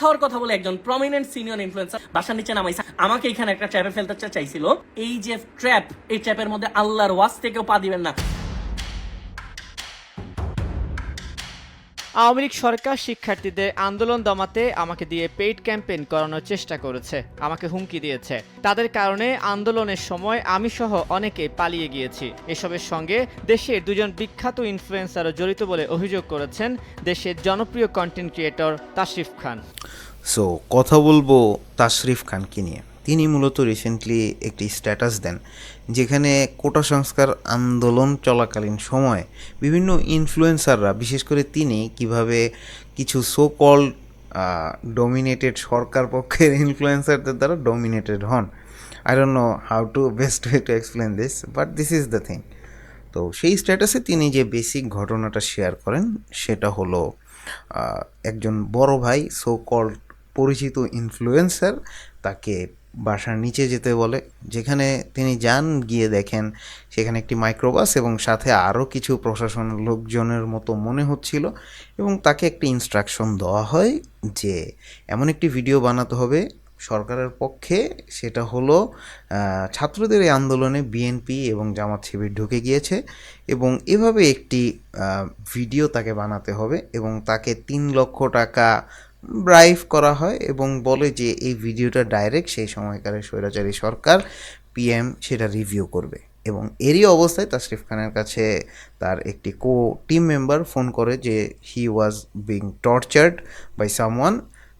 খাওয়ার কথা বলে একজন প্রমিনেন্ট সিনিয়র ইনফ্লুয়েন্সার বাসার নিচে নামাইছে। আমাকে এখানে একটা ট্র্যাপে ফেলতে চাইছিল। এই যে ট্র্যাপ এই ট্র্যাপের মধ্যে আল্লাহর ওয়াজ থেকেও পা দিবেন না। আওয়ামী লীগ সরকার শিক্ষার্থীদের আন্দোলন দমাতে আমাকে দিয়ে পেইড ক্যাম্পেইন করানোর চেষ্টা করেছে, আমাকে হুমকি দিয়েছে। তাদের কারণে আন্দোলনের সময় আমি সহ অনেকে পালিয়ে গিয়েছি। এসবের সঙ্গে দেশের দুজন বিখ্যাত ইনফ্লুয়েন্সারও জড়িত বলে অভিযোগ করেছেন দেশের জনপ্রিয় content creator Tashrif Khan. So কথা বলব তাশরিফ খানকে নিয়ে? তিনি মূলত রিসেন্টলি একটি স্ট্যাটাস দেন, যেখানে কোটা সংস্কার আন্দোলন চলাকালীন সময়ে বিভিন্ন ইনফ্লুয়েন্সাররা বিশেষ করে তিনি, কীভাবে কিছু সো কল্ড ডমিনেটেড সরকার পক্ষের ইনফ্লুয়েন্সারদের দ্বারা ডমিনেটেড হন। I don't know how to best way to explain this but this is the thing তো সেই স্ট্যাটাসে তিনি যে বেসিক ঘটনাটা শেয়ার করেন, সেটা হলো একজন বড় ভাই সো কল্ড পরিচিত ইনফ্লুয়েন্সার তাকে বাসার নিচে যেতে বলে। যেখানে তিনি যান, গিয়ে দেখেন সেখানে একটি মাইক্রোবাস এবং সাথে আরও কিছু প্রশাসন লোকজনের মতো মনে হচ্ছিল এবং তাকে একটি ইনস্ট্রাকশন দেওয়া হয় যে, এমন একটি ভিডিও বানাতে হবে সরকারের পক্ষে। সেটা হলো ছাত্রদের এই আন্দোলনে বিএনপি এবং জামাত শিবির ঢুকে গিয়েছে এবং এভাবে একটি ভিডিও তাকে বানাতে হবে এবং তাকে তিন লক্ষ টাকা ব্রাইভ করা হয় এবং বলে যে এই ভিডিওটা ডাইরেক্ট সেই সময়কারের স্বৈরাচারী সরকার পিএম সেটা রিভিউ করবে। এবং এরই অবস্থায় তাশরিফ খানের কাছে তার একটি কো টিম মেম্বার ফোন করে যে he was being tortured by someone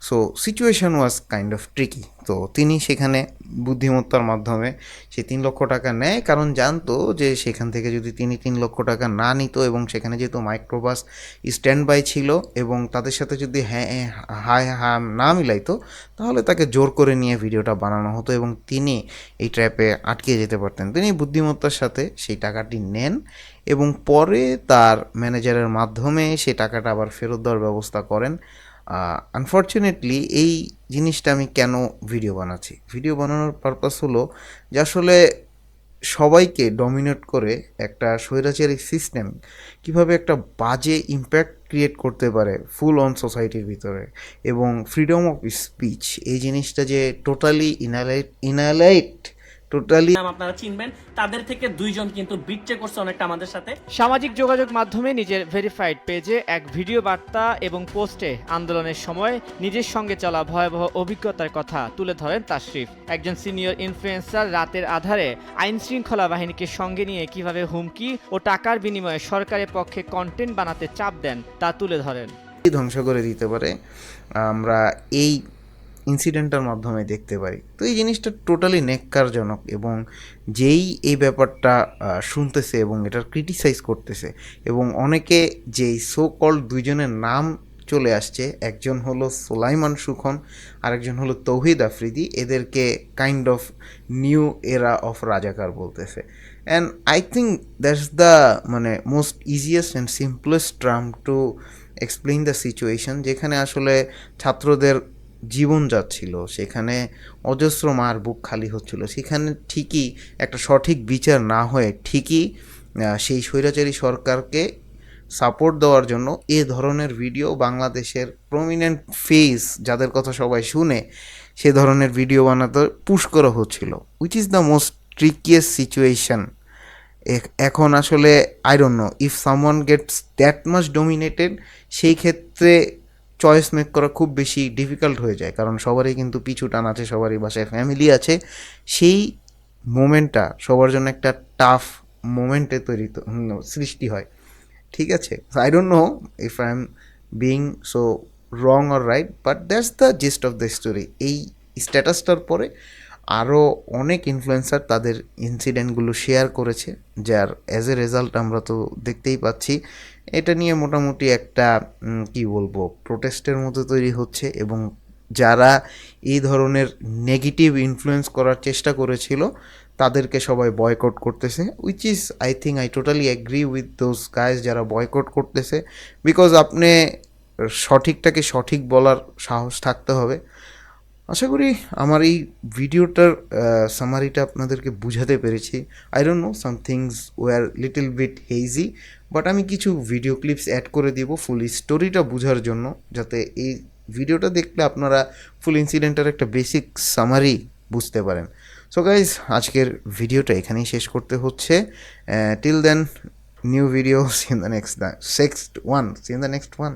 so situation was kind of tricky তো তিনি সেখানে বুদ্ধিমত্তার মাধ্যমে সে তিন লক্ষ টাকা নেয়। কারণ জানতো যে সেখান থেকে যদি তিনি তিন লক্ষ টাকা না নিত এবং সেখানে যেহেতু মাইক্রোবাস স্ট্যান্ড বাই ছিল এবং তাদের সাথে যদি হ্যাঁ হ্যাঁ, হায় হ্যাঁ না মিলাইতো তাহলে তাকে জোর করে নিয়ে ভিডিওটা বানানো হতো এবং তিনি এই ট্র্যাপে আটকে যেতে পারতেন। তিনি বুদ্ধিমত্তার সাথে সেই টাকাটি নেন এবং পরে তার ম্যানেজারের মাধ্যমে সেই টাকাটা আবার ফেরত দেওয়ার ব্যবস্থা করেন। আনফর্চুনেটলি এই জিনিসটা আমি কেন ভিডিও বানাচ্ছি? ভিডিও বানানোর পারপাস হলো যে আসলে সবাইকে ডমিনেট করে একটা স্বৈরাচারী সিস্টেম কীভাবে একটা বাজে ইম্প্যাক্ট ক্রিয়েট করতে পারে ফুল অন সোসাইটির ভিতরে এবং ফ্রিডম অফ স্পিচ এই জিনিসটা যে টোটালি ইনালাইট ইনালাইট টোটালি আপনারা চিনবেন। তাদের থেকে দুইজন কিন্তু বিট্রে করছে অনেকটা আমাদের সাথে। সামাজিক যোগাযোগ মাধ্যমে নিজের ভেরিফাইড পেজে এক ভিডিও বার্তা এবং পোস্টে আন্দোলনের সময় নিজের সঙ্গে চলা ভয়াবহ অভিজ্ঞতার কথা তুলে ধরেন তাশরিফ। একজন সিনিয়র ইনফ্লুয়েন্সার রাতের আধারে আইন শৃঙ্খলা বাহিনীকে সঙ্গে নিয়ে কীভাবে হুমকি ও টাকার বিনিময়ে সরকারের পক্ষে কন্টেন্ট বানাতে চাপ দেন তা তুলে ধরেন। ধ্বংস করে দিতে পারে। আমরা এই ইনসিডেন্টটার মাধ্যমে দেখতে পারি। তো এই জিনিসটা টোটালি নেককারজনক এবং যেই এই ব্যাপারটা শুনতেছে এবং এটার ক্রিটিসাইজ করতেছে এবং অনেকে যেই সো কল্ড দুইজনের নাম চলে আসছে, একজন হলো সোলাইমান সুখন, আরেকজন হলো তৌহিদ আফ্রিদি, এদেরকে কাইন্ড অফ নিউ এরা অফ রাজাকার বলতেছে। And I think that's the মানে most easiest and simplest term to explain the situation যেখানে আসলে ছাত্রদের জীবন যাচ্ছিল, সেখানে অজস্র মার বুক খালি হচ্ছিল, সেখানে ঠিকই একটা সঠিক বিচার না হয়ে ঠিকই সেই স্বৈরাচারী সরকারকে সাপোর্ট দেওয়ার জন্য এ ধরনের ভিডিও বাংলাদেশের প্রমিনেন্ট ফেস যাদের কথা সবাই শুনে, সে ধরনের ভিডিও বানাতে পুশ করা হচ্ছিল which is the most trickiest situation এখন আসলে I if someone gets that much dominated সেই ক্ষেত্রে চয়েস মেক করা খুব বেশি ডিফিকাল্ট হয়ে যায়। কারণ সবারই কিন্তু পিছু টান আছে, সবারই বাসায় ফ্যামিলি আছে। সেই মোমেন্টটা সবার জন্য একটা টাফ মোমেন্টে তৈরি সৃষ্টি হয়। ঠিক আছে? I don't know if I am being so wrong or right but that's the gist of the story এই স্ট্যাটাসটার পরে আরও অনেক ইনফ্লুয়েন্সার তাদের ইনসিডেন্টগুলো শেয়ার করেছে, যার অ্যাজ এ রেজাল্ট আমরা তো দেখতেই পাচ্ছি। এটা নিয়ে মোটামুটি একটা কি বলব প্রোটেস্টের মতো তৈরি হচ্ছে এবং যারা এই ধরনের নেগেটিভ ইনফ্লুয়েন্স করার চেষ্টা করেছিল, তাদেরকে সবাই বয়কট করতেছে which is I think I totally agree with those guys যারা বয়কট করতেছে বিকজ আপনি সঠিকটাকে সঠিক বলার সাহস থাকতে হবে। আশা করি আমার এই ভিডিওটার সামারিটা আপনাদেরকে বুঝাতে পেরেছি। I don't know some things were little bit hazy but আমি কিছু ভিডিও ক্লিপস অ্যাড করে দিব ফুল স্টোরিটা বোঝার জন্য, যাতে এই ভিডিওটা দেখলে আপনারা ফুল ইনসিডেন্টের একটা বেসিক সামারি বুঝতে পারেন। সো গাইজ আজকের ভিডিওটা এখানেই শেষ করতে হচ্ছে। Till then new videos in the next the next one in the next one